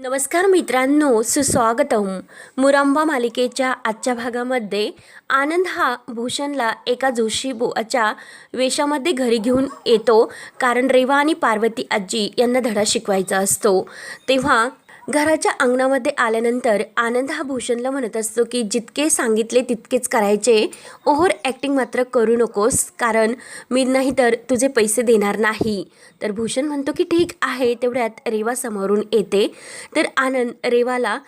नमस्कार मित्रांनो सुस्वागतम मुरांबा मालिकेच्या आजच्या भागामध्ये आनंद हा भूषणला एका जोशी बुवाच्या वेशामध्ये घरी घेऊन येतो. कारण रेवा आणि पार्वती आजी यांना धडा शिकवायचा असतो. तेव्हा घराच्या अंगणामध्ये आल्यानंतर आनंद हा भूषणला म्हणत असतो की जितके सांगितले तितकेच करायचे. ओव्हर ॲक्टिंग मात्र करू नकोस कारण मी नाही तर तुझे पैसे देणार नाही. तर भूषण म्हणतो की ठीक आहे. तेवढ्यात रेवा समोरून येते. तर आनंद रेवाला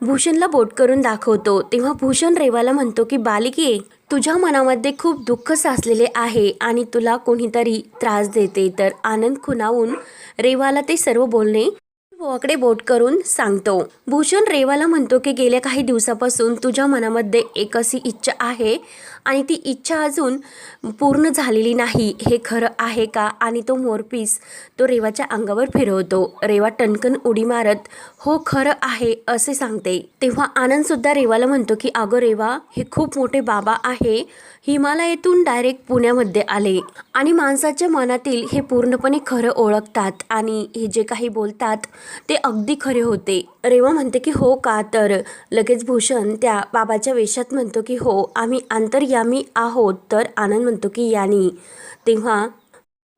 भूषणला बोट करून दाखवतो. तेव्हा भूषण रेवाला म्हणतो की बालिके तुझ्या मनामध्ये खूप दुःख साचलेले आहे आणि तुला कोणीतरी त्रास देते. तर आनंद खुनावून रेवाला ते सर्व बोलणे बुवाकडे बोट करून सांगतो. भूषण रेवाला म्हणतो की गेल्या काही दिवसापासून तुझ्या मनामध्ये एक अशी इच्छा आहे आणि ती इच्छा अजून पूर्ण झालेली नाही. हे खरं आहे का? आणि तो मोरपीस तो रेवाच्या अंगावर फिरवतो. रेवा टणकन उडी मारत हो खरं आहे असे सांगते. तेव्हा आनंदसुद्धा रेवाला म्हणतो की अगं रेवा हे खूप मोठे बाबा आहे. हिमालयातून डायरेक्ट पुण्यामध्ये आले आणि माणसाच्या मनातील हे पूर्णपणे खरं ओळखतात आणि हे जे काही बोलतात ते अगदी खरे होते. रेवा म्हणते की हो का तर? लगेच भूषण त्या बाबाच्या वेशात म्हणतो की हो आम्ही आंतरयामी आहोत तर आनंद म्हणतो की यानी. तेव्हा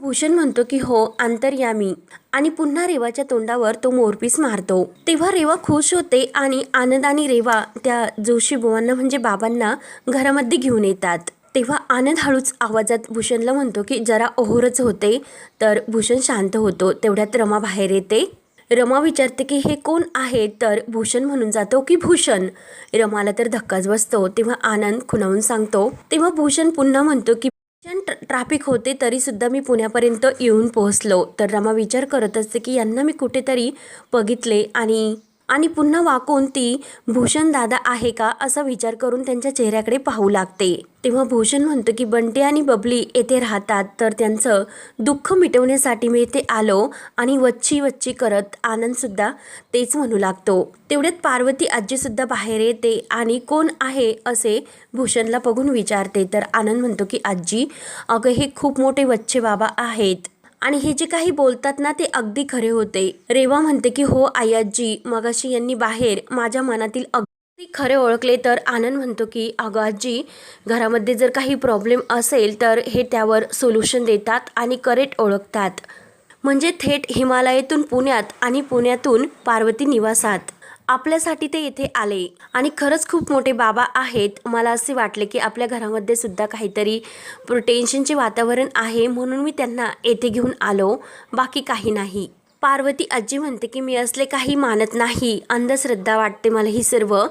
भूषण म्हणतो की हो आंतर्यामी आणि पुन्हा रेवाच्या तोंडावर तो मोरपीस मारतो. तेव्हा रेवा खुश होते आणि आनंद आणि रेवा त्या जोशी बुवांना म्हणजे बाबांना घरामध्ये घेऊन येतात. तेव्हा आनंद हळूच आवाजात भूषणला म्हणतो की जरा ओहोरच होते तर भूषण शांत होतो. तेवढ्यात रमा बाहेर येते. रमा विचारते की हे कोण आहे? तर भूषण म्हणून जातो की भूषण. रमाला तर धक्काच बसतो. तेव्हा आनंद खुणावून सांगतो. तेव्हा भूषण पुन्हा म्हणतो की ट्रॅफिक होते तरीसुद्धा मी पुण्यापर्यंत येऊन पोहोचलो. तर रमा विचार करत असते की यांना मी कुठेतरी बघितले आणि आणि पुन्हा वाकून ती भूषण दादा आहे का? असा विचार करून त्यांच्या चेहऱ्याकडे पाहू लागते. तेव्हा भूषण म्हणतो की बंटी आणि बबली येथे राहतात तर त्यांचं दुःख मिटवण्यासाठी मी येथे आलो आणि वच्ची वच्ची करत आनंदसुद्धा तेच म्हणू लागतो. तेवढ्यात पार्वती आजीसुद्धा बाहेर येते आणि कोण आहे? असे भूषणला बघून विचारते. तर आनंद म्हणतो की आजी अगं हे खूप मोठे वच्चे बाबा आहेत. आणि हे जे काही बोलतात ना ते अगदी खरे होते. रेवा म्हणते की हो आयाजी मगाशी यांनी बाहेर माझ्या मनातील अगदी खरे ओळखले तर आनंद म्हणतो की अगं आजी घरामध्ये जर काही प्रॉब्लेम असेल तर हे त्यावर सोल्युशन देतात आणि करेक्ट ओळखतात. म्हणजे थेट हिमालयातून पुण्यात आणि पुण्यातून पार्वती निवासात. आपल्यासाठी ते येथे आले. आणि खरंच खूप मोठे बाबा आहेत. मला असे वाटले की आपल्या घरामध्ये सुद्धा काहीतरी टेन्शनचे वातावरण आहे म्हणून मी त्यांना येथे घेऊन आलो. बाकी काही नाही. पार्वती आजी म्हणते की मी असले काही मानत नाही. अंधश्रद्धा वाटते मला ही सर्व.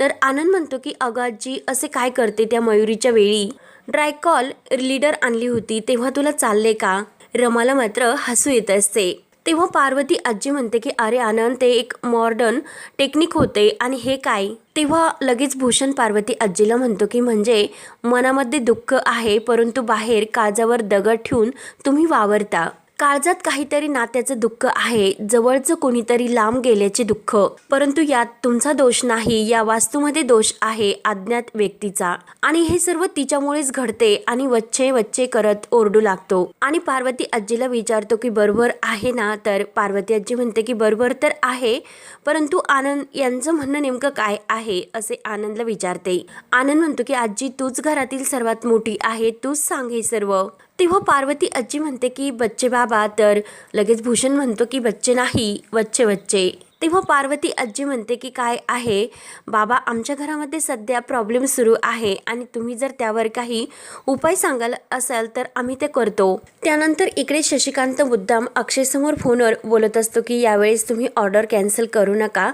तर आनंद म्हणतो की अगाजी असे काय करते त्या मयुरीच्या वेळी? ड्रायकॉल लीडर आणली होती. तेव्हा तुला चालले का? रमाला मात्र हसू येत असते. तेव्हा पार्वती आजी म्हणते की अरे आनंद ते एक मॉडर्न टेक्निक होते आणि हे काय? तेव्हा लगेच भूषण पार्वती आजीला म्हणतो की म्हणजे मनामध्ये दुःख आहे परंतु बाहेर काजावर दगड ठेवून तुम्ही वावरता. काळजात काहीतरी नात्याचं दुःख आहे. जवळचं कोणीतरी लांब गेल्याचे दुःख. परंतु यात तुमचा दोष नाही या वास्तूमध्ये दोष आहे अज्ञात व्यक्तीचा. आणि हे सर्व तिच्यामुळेच घडते आणि वच्चे वच्चे करत ओरडू लागतो. आणि पार्वती आजीला विचारतो की बरोबर आहे ना? तर पार्वती आजी म्हणते की बरोबर तर आहे परंतु आनंद यांचं म्हणणं नेमकं काय आहे? असे आनंदला विचारते. आनंद म्हणतो की आजी तूच घरातील सर्वात मोठी आहे तूच सांग हे सर्व. तेव्हा पार्वती आजी म्हणते की बच्चे बाबा तर लगेच भूषण म्हणतो की बच्चे नाही वच्चे वच्चे तेव्हा पार्वती आजी म्हणते की काय आहे? बाबा आमच्या घरामध्ये सध्या प्रॉब्लेम सुरू आहे आणि तुम्ही जर त्यावर काही उपाय सांगाल असाल तर आम्ही ते करतो. त्यानंतर इकडे शशिकांत मुद्दाम अक्षयसमोर फोनवर बोलत असतो की यावेळेस तुम्ही ऑर्डर कॅन्सल करू नका.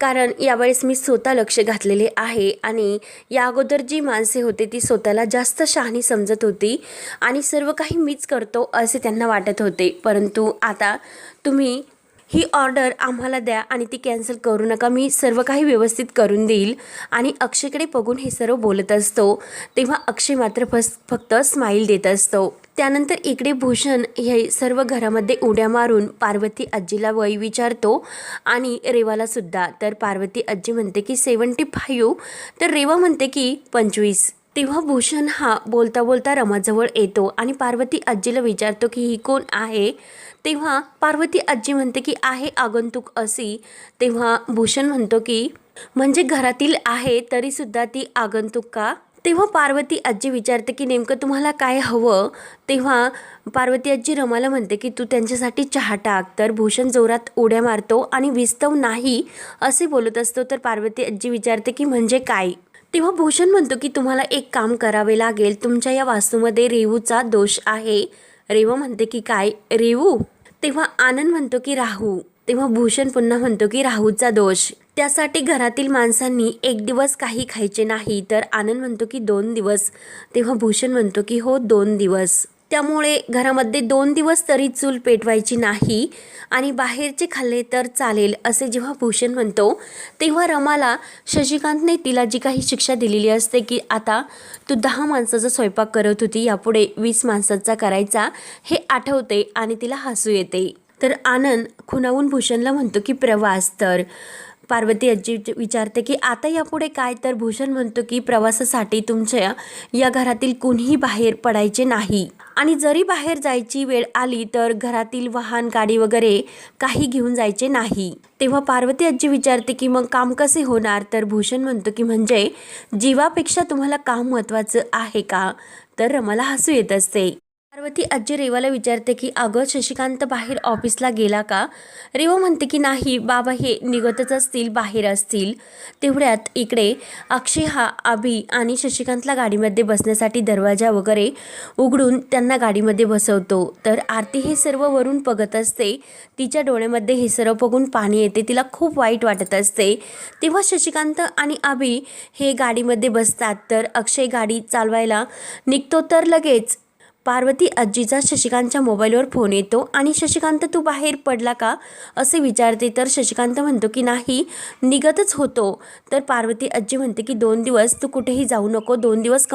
कारण यावेळेस मी स्वतः लक्ष घातलेले आहे आणि या अगोदर जी माणसे होते ती स्वतःला जास्त शहाणी समजत होती आणि सर्व काही मीच करतो असे त्यांना वाटत होते. परंतु आता तुम्ही ही ऑर्डर आम्हाला द्या आणि ती कॅन्सल करू नका. मी सर्व काही व्यवस्थित करून देईल. आणि अक्षयकडे बघून हे सर्व बोलत असतो. तेव्हा अक्षय मात्र फस फक्त स्माईल देत असतो. त्यानंतर इकडे भूषण हे सर्व घरामध्ये उड्या मारून पार्वती आजीला वय विचारतो. आणि रेवालासुद्धा तर पार्वती आजी म्हणते की सेवन्टी फाईव्ह तर रेवा म्हणते की पंचवीस. तेव्हा भूषण हा बोलता बोलता रमाजवळ येतो आणि पार्वती आजीला विचारतो की ही कोण आहे? तेव्हा पार्वती आजी म्हणते की आहे आगंतुक असी. तेव्हा भूषण म्हणतो की म्हणजे घरातील आहे तरीसुद्धा ती आगंतुक का? तेव्हा पार्वती आजी विचारते की नेमकं तुम्हाला काय हवं? तेव्हा पार्वती आजी रमाला म्हणते की तू त्यांच्यासाठी चहा टाक. तर भूषण जोरात उड्या मारतो आणि विस्तव नाही असे बोलत असतो. तर पार्वती आजी विचारते की म्हणजे काय? तेव्हा भूषण म्हणतो की तुम्हाला एक काम करावे लागेल. तुमच्या या वास्तूमध्ये रेवूचा दोष आहे. रेवा म्हणते की काय? रेवू? तेव्हा आनंद म्हणतो की राहू. तेव्हा भूषण पुन्हा म्हणतो की राहूचा दोष. त्यासाठी घरातील माणसांनी एक दिवस काही खायचे नाही तर आनंद म्हणतो की दोन दिवस. तेव्हा भूषण म्हणतो की हो दोन दिवस. त्यामुळे घरामध्ये दोन दिवस तरी चूल पेटवायची नाही आणि बाहेरचे खाल्ले तर चालेल असे जेव्हा भूषण म्हणतो तेव्हा रमाला शशिकांतने तिला जी काही शिक्षा दिलेली असते की आता तू दहा माणसाचा स्वयंपाक करत होती यापुढे वीस माणसाचा करायचा हे आठवते आणि तिला हसू येते. तर आनंद खुणावून भूषणला म्हणतो की प्रवास तर. पार्वती आजी विचारते की आता यापुढे काय? तर भूषण म्हणतो की प्रवासासाठी तुमच्या या घरातील कुणीही बाहेर पडायचे नाही. आणि जरी बाहेर जायची वेळ आली तर घरातील वाहन गाडी वगैरे काही घेऊन जायचे नाही. तेव्हा पार्वती आजी विचारते की मग काम कसे होणार? तर भूषण म्हणतो की म्हणजे जीवापेक्षा तुम्हाला काम महत्त्वाचं आहे का? तर रमाला हसू येत असते. पार्वती आजी रेवाला विचारते की अगं शशिकांत बाहेर ऑफिसला गेला का? रेवा म्हणते की नाही बाबा हे निघतच असतील बाहेर असतील. तेवढ्यात इकडे अक्षय हा अभि आणि शशिकांतला गाडीमध्ये बसण्यासाठी दरवाजा वगैरे उघडून त्यांना गाडीमध्ये बसवतो. तर आरती हे सर्व वरून बघत असते. तिच्या डोळ्यामध्ये हे सर्व बघून पाणी येते. तिला खूप वाईट वाटत असते. तेव्हा शशिकांत आणि अभि हे गाडीमध्ये बसतात. तर अक्षय गाडी चालवायला निघतो. तर लगेच पार्वती आजीचा शशिकांतच्या मोबाईलवर फोन येतो आणि शशिकांत तू बाहेर पडला का? असे विचारते. तर शशिकांत म्हणतो की नाही निघतच होतो. तर पार्वती आजी म्हणते की दोन दिवस तू कुठेही जाऊ नको. दोन दिवस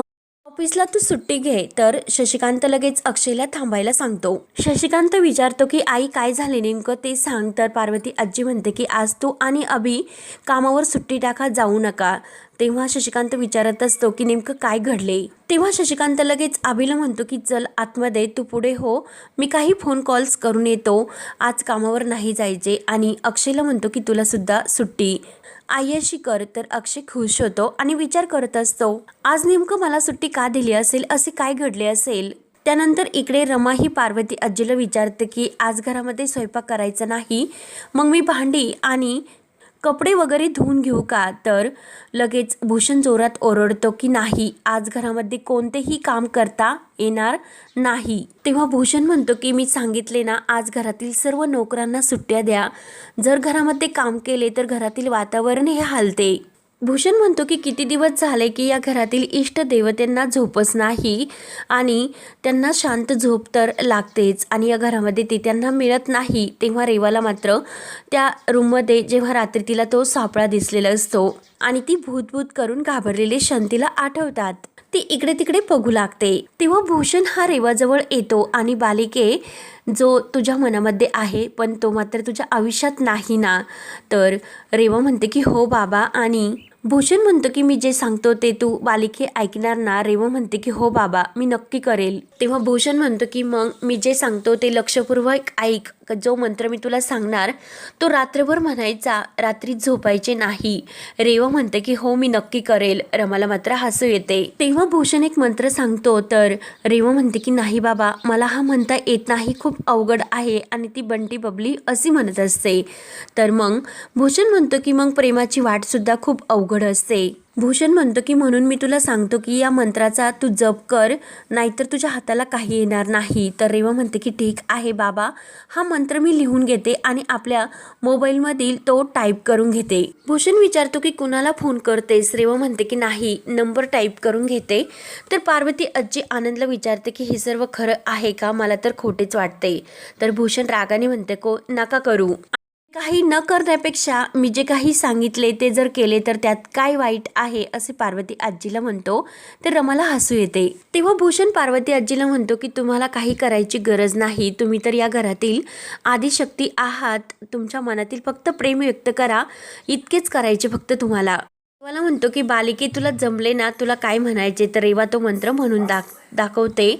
ऑफिसला तू सुट्टी घे. तर शशिकांत लगेच अक्षयला थांबायला सांगतो. शशिकांत विचारतो की आई काय झाले नेमकं ते सांग. तर पार्वती आजी म्हणते की आज तू आणि अभि कामावर सुट्टी टाका जाऊ नका. तेव्हा शशिकांत विचारत असतो की नेमकं काय घडले तेव्हा शशिकांत लगेच आबीला म्हणतो की चल आतमध्ये तू पुढे हो. मी काही फोन कॉल्स करून येतो. आज कामावर नाही जायचे. आणि अक्षयला म्हणतो की तुला सुद्धा सुट्टी. आयशी कर. तर अक्षय खुश होतो आणि विचार करत असतो. आज नेमकं मला सुट्टी का दिली असेल? असे काय घडले असेल? त्यानंतर इकडे रमा ही पार्वती आजीला विचारते की आज घरामध्ये स्वयंपाक करायचा नाही? मग मी भांडी आणि कपडे वगैरे धुवून घेऊ का? तर लगेच भूषण जोरात ओरडतो की नाही आज घरामध्ये कोणतेही काम करता येणार नाही. तेव्हा भूषण म्हणतो की मी सांगितले ना आज घरातील सर्व नोकरांना सुट्ट्या द्या. जर घरामध्ये काम केले तर घरातील वातावरण हे हालते. भूषण म्हणतो की किती दिवस झाले की या घरातील इष्ट देवतेंना झोपच नाही आणि त्यांना शांत झोप तर लागतेच आणि या घरामध्ये ती त्यांना मिळत नाही तेव्हा रेवाला मात्र त्या रूममध्ये जेव्हा रात्री तिला तो सापळा दिसलेला असतो आणि ती भूतभूत करून घाबरलेले शंतीला आठवतात. ती इकडे तिकडे बघू लागते. तेव्हा भूषण हा रेवाजवळ येतो आणि बालिके जो तुझ्या मनामध्ये आहे पण तो मात्र तुझ्या आयुष्यात नाही ना? तर रेवा म्हणते की हो बाबा आणि भूषण म्हणतो की मी जे सांगतो ते तू बालिके ऐकणार ना. रेवा म्हणते की हो बाबा मी नक्की करेल. तेव्हा भूषण म्हणतो की मग मी जे सांगतो ते लक्षपूर्वक ऐक. जो मंत्र मी तुला सांगणार तो रात्रभर म्हणायचा रात्री झोपायचे नाही. रेवा म्हणते की हो मी नक्की करेल. रमाला मात्र हसू येते. तेव्हा भूषण एक मंत्र सांगतो तर रेवा म्हणते की नाही बाबा मला हा म्हणता येत नाही खूप अवघड आहे. आणि ती बंटी बबली अशी म्हणत असते. तर मग भूषण म्हणतो की मग प्रेमाची वाटसुद्धा खूप अवघड असते. भूषण म्हणतो की म्हणून मी तुला सांगतो की या मंत्राचा तू जप कर नाहीतर तुझ्या हाताला काही येणार नाही. तर रेवा म्हणते की ठीक आहे बाबा. हा मंत्र मी लिहून घेते आणि आपल्या मोबाईलमधील तो टाईप करून घेते. भूषण विचारतो की कुणाला फोन करतेस? रेवा म्हणते की नाही नंबर टाईप करून घेते. तर पार्वती आजी आनंदला विचारते की हे सर्व खरं आहे का? मला तर खोटेच वाटते. तर भूषण रागाने म्हणते को नका करू. काही न करण्यापेक्षा मी जे काही सांगितले ते जर केले तर त्यात काय वाईट आहे असे पार्वती आजीला म्हणतो. तर रमाला हसू येते. तेव्हा भूषण पार्वती आजीला म्हणतो की तुम्हाला काही करायची गरज नाही. तुम्ही तर या घरातील आदिशक्ती आहात. तुमच्या मनातील फक्त प्रेम व्यक्त करा. इतकेच करायचे फक्त तुम्हाला. मला म्हणतो की बालिके तुला जमले ना? तुला काय म्हणायचे? तर रेवा तो मंत्र म्हणून दाख दाखवते.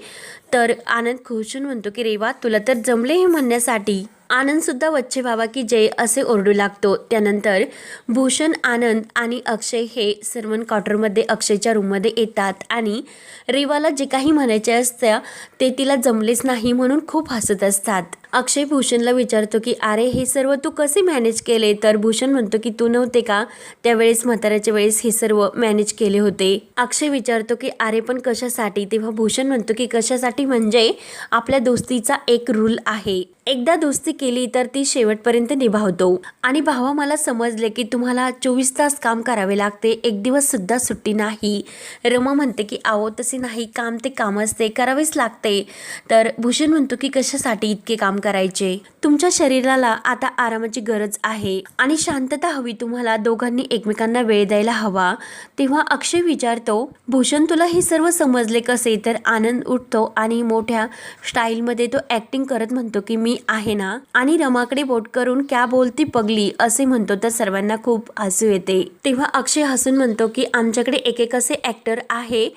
तर आनंद खुशून म्हणतो की रेवा तुला तर जमले हे म्हणण्यासाठी. आनंदसुद्धा वच्चे व्हावा की जय असे ओरडू लागतो. त्यानंतर भूषण आनंद आणि अक्षय हे सर्वन क्वार्टरमध्ये अक्षयच्या रूममध्ये येतात आणि रेवाला जे काही म्हणायचे असतं ते तिला जमलेच नाही म्हणून खूप हसत असतात. अक्षय भूषणला विचारतो की अरे हे सर्व तू कसे मॅनेज केले? तर भूषण म्हणतो की तू नव्हते का? त्यावेळेस म्हाताऱ्याच्या वेळेस हे सर्व मॅनेज केले होते. अक्षय विचारतो की अरे पण कशासाठी? तेव्हा भूषण म्हणतो की कशासाठी म्हणजे आपल्या दोस्तीचा एक रूल आहे. एकदा दोस्ती केली तर ती शेवटपर्यंत निभावतो. आणि भावा मला समजले की तुम्हाला चोवीस तास काम करावे लागते. एक दिवस सुद्धा सुट्टी नाही. रमा म्हणते की आहो तसे नाही. काम ते काम असते करावेच लागते. तर भूषण म्हणतो की कशासाठी इतके काम करायचे. तुमच्या शरीराला आता आरामाची गरज आहे आणि शांतता हवी. तुम्हाला दोघांनी एकमेकांना वेळ द्यायला हवा. तेव्हा अक्षय विचारतो भूषण तुला हे सर्व समजले कसे तर आनंद उठतो आणि मोठ्या स्टाईलमध्ये तो ऍक्टिंग करत म्हणतो की मी आहे ना? आणि रमाकडे बोट करून क्या बोलती पगली असे म्हणतो. तर सर्वांना खूप हसू येते. तेव्हा अक्षय हसून म्हणतो की आमच्याकडे एक एक असे ॲक्टर आहे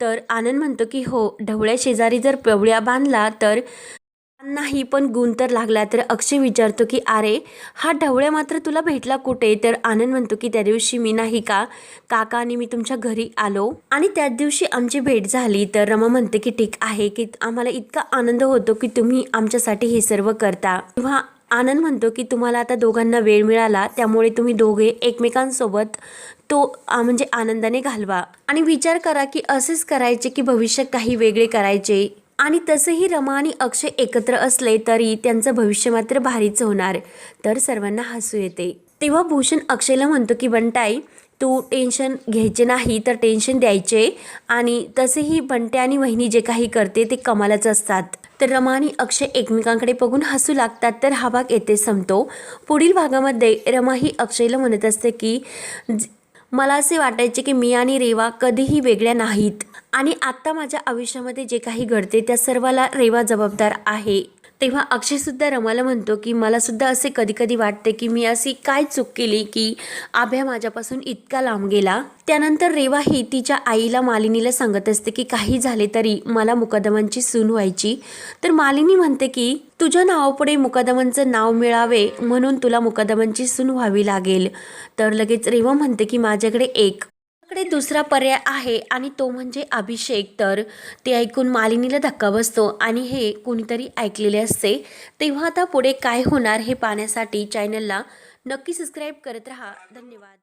तर आनंद म्हणतो की हो ढवळ्या शेजारी जर पवळ्या बांधला तर नाही पण गुण तर लागला. तर अक्षय विचारतो की अरे हा ढवळ्या मात्र तुला भेटला कुठे? तर आनंद म्हणतो की त्या दिवशी मी नाही का? काका आणि मी तुमच्या घरी आलो आणि त्याच दिवशी आमची भेट झाली. तर रमा म्हणते की ठीक आहे की आम्हाला इतका आनंद होतो की तुम्ही आमच्यासाठी हे सर्व करता. किंवा आनंद म्हणतो की तुम्हाला आता दोघांना वेळ मिळाला त्यामुळे तुम्ही दोघे एकमेकांसोबत तो म्हणजे आनंदाने घालवा. आणि विचार करा की असेच करायचे की भविष्यात काही वेगळे करायचे? आणि तसंही रमा आणि अक्षय एकत्र असले तरी त्यांचं भविष्य मात्र भारीच होणार. तर सर्वांना हसू येते. तेव्हा भूषण अक्षयला म्हणतो की बंटाई तू टेन्शन घ्यायचे नाही तर टेन्शन द्यायचे. आणि तसेही बंटे आणि वहिनी जे काही करते ते कमालच असतात. तर रमा आणि अक्षय एकमेकांकडे बघून हसू लागतात तर हा भाग येथे संपतो. पुढील भागामध्ये रमा ही अक्षयला म्हणत असते की ज- मला असे वाटायचे की मी आणि रेवा कधीही वेगळ्या नाहीत. आणि आत्ता माझ्या आयुष्यामध्ये जे काही घडते त्या सर्वाला रेवा जबाबदार आहे. तेव्हा अक्षयसुद्धा रमाला म्हणतो की मलासुद्धा असे कधी कधी वाटते की मी अशी काय चूक केली की आभ्या माझ्यापासून इतका लांब गेला. त्यानंतर रेवा ही तिच्या आईला मालिनीला सांगत असते की काही झाले तरी मला मुकदमांची सून व्हायची. तर मालिनी म्हणते की तुझ्या नावापुढे मुकदमांचं नाव मिळावे म्हणून तुला मुकदमांची सून व्हावी लागेल. तर लगेच रेवा म्हणते की माझ्याकडे एक कडे दुसरा पर्याय आहे आणि तो म्हणजे अभिषेक. तर ते ऐकून मालिनीला धक्का बसतो आणि हे कोणीतरी ऐकलेले असते. तेव्हा आता पुढे काय होणार हे पाहण्यासाठी चॅनलला नक्की सबस्क्राईब करत राहा. धन्यवाद.